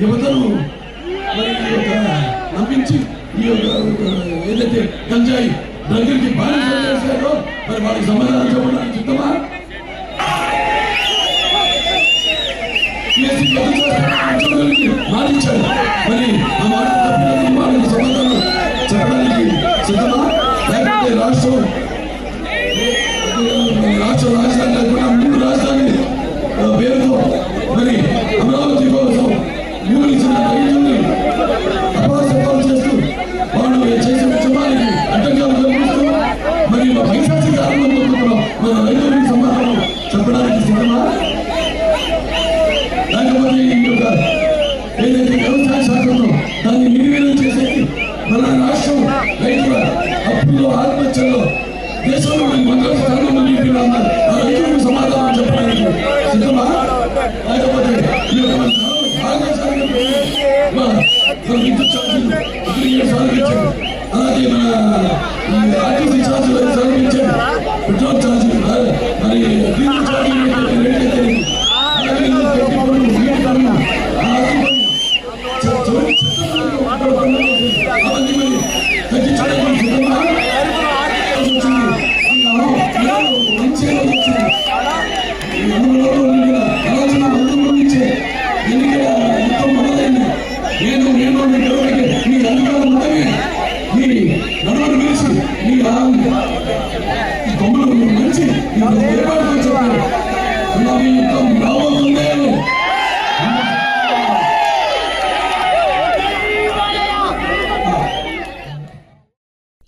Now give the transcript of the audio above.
యువతను నమ్మించి ఈ యొక్క ఏదైతే గంజాయి దగ్గరికి బాధ్యత చేశారో మరి వాళ్ళకి సమాధానం చెప్పడానికి సిద్ధమా మాటించాడు మరి ఈ రాష్ట్రం రాష్ట్ర రాజధాని లేకుండా మూడు రాజధాని పేరుతో మరి అమరావతి కోసం మూడు ఇచ్చిన రైతుల్ని అపాసపాలు చేస్తూ వాళ్ళు చేసిన ఉద్యమానికి అడ్డంకాలు కల్పిస్తూ మరి పైశాచి కారణంలో మన రైతులకి సమాధానం చెప్పడానికి సిద్ధమా? లేకపోతే ఈ యొక్క ఏదైతే వ్యవసాయ శాఖ దాన్ని నిర్వీర్యం చేసే మన రాష్ట్రం రైతుల అప్పుల్లో ఆత్మహత్యల్లో దేశంలో మంత్రి స్థానంలో నిలిపిన ఆ రైతులకు సమాధానం చెప్పడానికి సిద్ధమా? లేకపోతే మన విద్యుత్ ఛార్జీలు అలాగే మన ఆర్టీసీ ఛార్జీలు